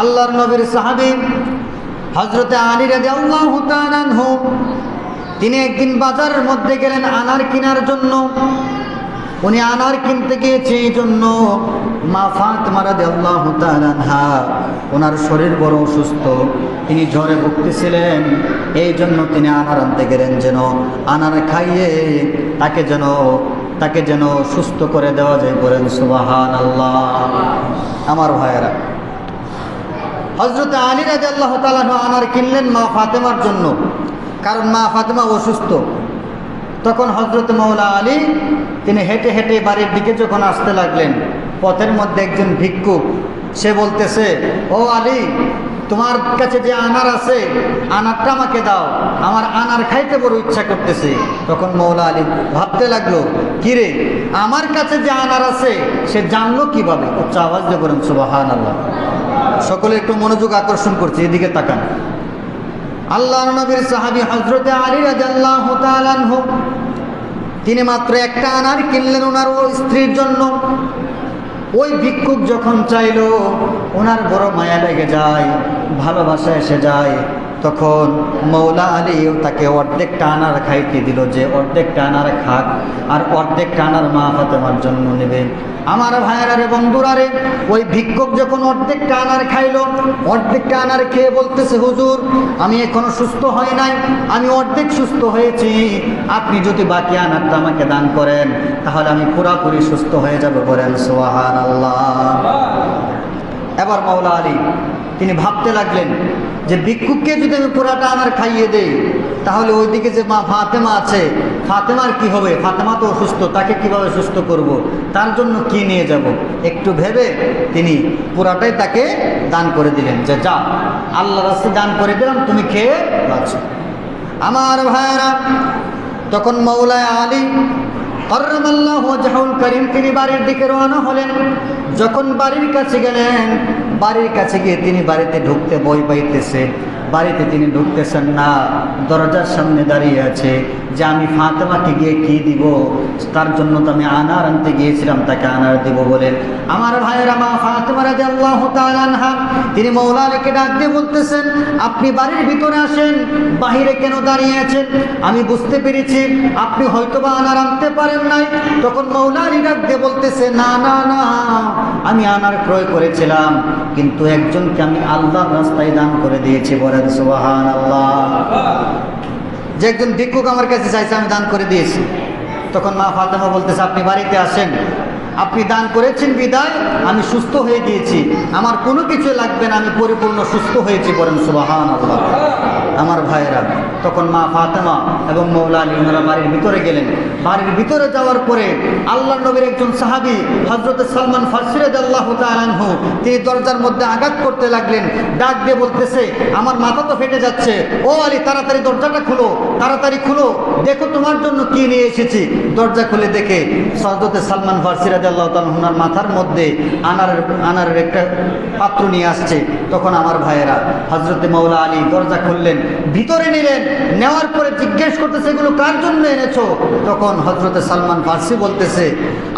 আল্লাহর নবীর সাহাবী হজরতে আলী রাজি আল্লাহ তিনি একদিন বাজারের মধ্যে গেলেন আনার কেনার জন্য। উনি আনার কিনতে গিয়েছে, এই জন্য মা ফাতেমা রাদিয়াল্লাহু তাআলা আনহা, ওনার শরীর বড় অসুস্থ। তিনি জ্বরে ভুগতেছিলেন, এই জন্য তিনি আনার আনতে গেলেন যেন আনার খাইয়ে তাকে যেন তাকে যেন সুস্থ করে দেওয়া যায় বলেন সুবাহান আল্লাহ আমার ভাইয়েরা হজরত আলী রাজি আল্লাহ তালাহ আনার কিনলেন মা ফাতেমার জন্য। কারণ মা ফাতেমা অসুস্থ। তখন হজরত মৌলা আলী তিনি হেঁটে হেঁটে বাড়ির দিকে যখন আসতে লাগলেন, পথের মধ্যে একজন ভিক্ষুক সে বলতেছে, ও আলী, তোমার কাছে যে আনার আছে, আনারটা আমাকে দাও, আমার আনার খাইতে বড় ইচ্ছা করতেছে। তখন মৌলা আলী ভাবতে লাগল, কিরে, আমার কাছে যে আনার আছে, সে জানলো কীভাবে? উচ্চ আওয়াজ দিয়ে বলেন সুবাহান আল্লাহ সকলে একটু মনোযোগ আকর্ষণ করছে, এদিকে তাকান। আল্লাহ নবীর সাহাবি হজরতে আলী রাজাল্লাহ তিনি মাত্র একটা আনার কিনলেন ওনার ও স্ত্রীর জন্য। ওই ভিক্ষুক যখন চাইল, ওনার বড় মায়া লেগে যায় ভালোবাসা এসে যায়। তখন মৌলা আলীও তাকে অর্ধেক টানার খাইতে দিল যে অর্ধেক টানার খাক আর অর্ধেক টানার মা ফাতেমার জন্য নেবে। আমার ভাইয়েরা রে বন্ধুরা রে, ওই ভিক্ষুক যখন অর্ধেক টানার খাইলো, অর্ধেক টানার খেয়ে বলতেছে, হুজুর, আমি এখনও সুস্থ হই নাই, আমি অর্ধেক সুস্থ হয়েছি, আপনি যদি বাকি আনারটা আমাকে দান করেন, তাহলে আমি পুরাপুরি সুস্থ হয়ে যাব বলেন সোহান আল্লাহ এবার মাওলা আলী, তিনি ভাবতে লাগলেন যে ভিক্ষুককে যদি আমি পুরাটা আমার খাইয়ে দেই, তাহলে ওইদিকে যে মা ফাতেমা আছে, ফাতেমার কি হবে? ফাতেমা তো অসুস্থ, তাকে কীভাবে সুস্থ করব। তার জন্য কি নিয়ে যাব? একটু ভেবে তিনি পুরাটাই তাকে দান করে দিলেন। যে যা আল্লাহ রাস্তায় দান করে দিলাম, তুমি খেয়ে বাঁচো। আমার ভাইয়েরা, তখন মৌলায় আলী করমাল্লাহ জাহুল করিম তিনি বাড়ির দিকে রওনা হলেন। যখন বাড়ির কাছে গেলেন বাড়ির কাছে গিয়ে তিনি বাড়িতে ঢুকতে বই পাইতেছে। বাড়িতে তিনি ঢুকতেছেন, না, দরজার সামনে দাঁড়িয়ে আছে। যে আমি ফাতেমাকে গিয়ে কি দিব? তার জন্য তো আমি আনার আনতে গিয়েছিলাম, তাকে আনার দিব বলে। আমার ভাইয়েরা, মা ফাতেমা রাজি আল্লাহ আনহা, তিনি মৌলালিকে ডাক দিয়ে বলতেছেন, আপনি বাড়ির ভিতরে আসেন, বাহিরে কেন দাঁড়িয়ে আছেন? আমি বুঝতে পেরেছি, আপনি হয়তোবা আনার আনতে পারেন নাই তখন মৌলালি ডাক দিয়ে বলতেছে, না না না, আমি আনার ক্রয় করেছিলাম, কিন্তু একজনকে আমি আল্লাহ রাস্তায় দান করে দিয়েছি। বলেন সুবাহান আল্লাহ যে একজন ভিক্ষুক আমার কাছে চাইছে, আমি দান করে দিয়েছি। তখন মা ফাতেমা বলতেছে, আপনি বাড়িতে আসেন। আপনি দান করেছেন বিদায়, আমি সুস্থ হয়ে গিয়েছি। আমার কোনো কিছু লাগবে না, আমি পরিপূর্ণ সুস্থ হয়েছি। বলেন সুবাহান আল্লাহ আমার ভাইয়েরা। তখন মা ফাতেমা এবং মৌলা আলী ওনারা বাড়ির ভিতরে গেলেন। বাড়ির ভিতরে যাওয়ার পরে আল্লাহ নবীর একজন সাহাবি হজরত সালমান ফার্সিরাজ আল্লাহ তালানহু তিনি দরজার মধ্যে আঘাত করতে লাগলেন। ডাক দিয়ে বলতেছে, আমার মাথা তো ফেটে যাচ্ছে। ও আলী, তাড়াতাড়ি দরজাটা খুলো, তাড়াতাড়ি খুলো। দেখো তোমার জন্য কি নিয়ে এসেছি। দরজা খুলে দেখে সহজতে সালমান ফার্সিরাজ আল্লাহ তালহুনার মাথার মধ্যে আনার, আনারের একটা পাত্র নিয়ে আসছে। তখন আমার ভাইয়েরা হজরতে মৌলা আলী দরজা খুললেন। ভিতরে নিলেন নেওয়ার পরে জিজ্ঞেস করতেছে এগুলো কার জন্য এনেছো? তখন হজরতে সালমান ফার্সি বলতেছে,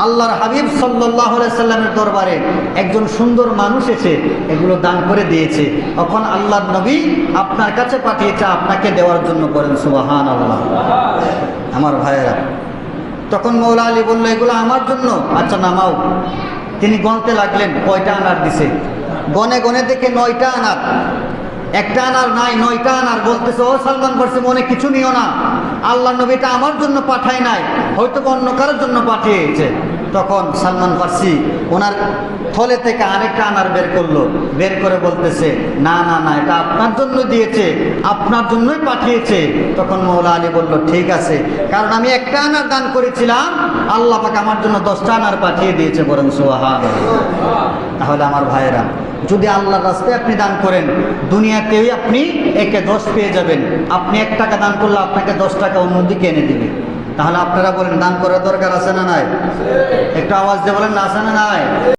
আল্লাহর হাবিব সাল্লাহ সাল্লামের দরবারে একজন সুন্দর মানুষ এসে এগুলো দান করে দিয়েছে। তখন আল্লাহর নবী আপনার কাছে পাঠিয়েছে, আপনাকে দেওয়ার জন্য করেন সুবাহান আল্লাহ আমার ভাইয়েরা, তখন মৌলা আলী বলল, এগুলো আমার জন্য? আচ্ছা নামাও। তিনি গনতে লাগলেন, কয়টা আনার দিছে? গনে গনে দেখে নয়টা আনার। একটা আনার নাই, নয়টা আনার। বলতেছে, ও সালমান ফার্সি মনে কিছু নিও না। আল্লাহ নবীটা আমার জন্য পাঠায় নাই। হয়তো অন্য কারোর জন্য পাঠিয়েছে। তখন সালমান ফার্সি ওনার থলে থেকে আরেকটা আনার বের করল। বের করে বলতেছে, না না না, এটা আপনার জন্য দিয়েছে, আপনার জন্যই পাঠিয়েছে। তখন মৌলা আলী বলল, ঠিক আছে, কারণ আমি একটা আনার দান করেছিলাম। আল্লাহ পাক আমার জন্য দশটা আনার পাঠিয়ে দিয়েছে বরং সোহান তাহলে আমার ভাইয়েরা যদি আল্লাহর রাস্তায় আপনি দান করেন, দুনিয়াতেই আপনি একে দশ পেয়ে যাবেন। আপনি এক টাকা দান করলে আপনাকে দশ টাকা অন্যদিকে এনে দেবে। তাহলে আপনারা বলেন, দান করার দরকার আছে না নাই? একটু আওয়াজ দিয়ে বলেন, না আছে না নাই?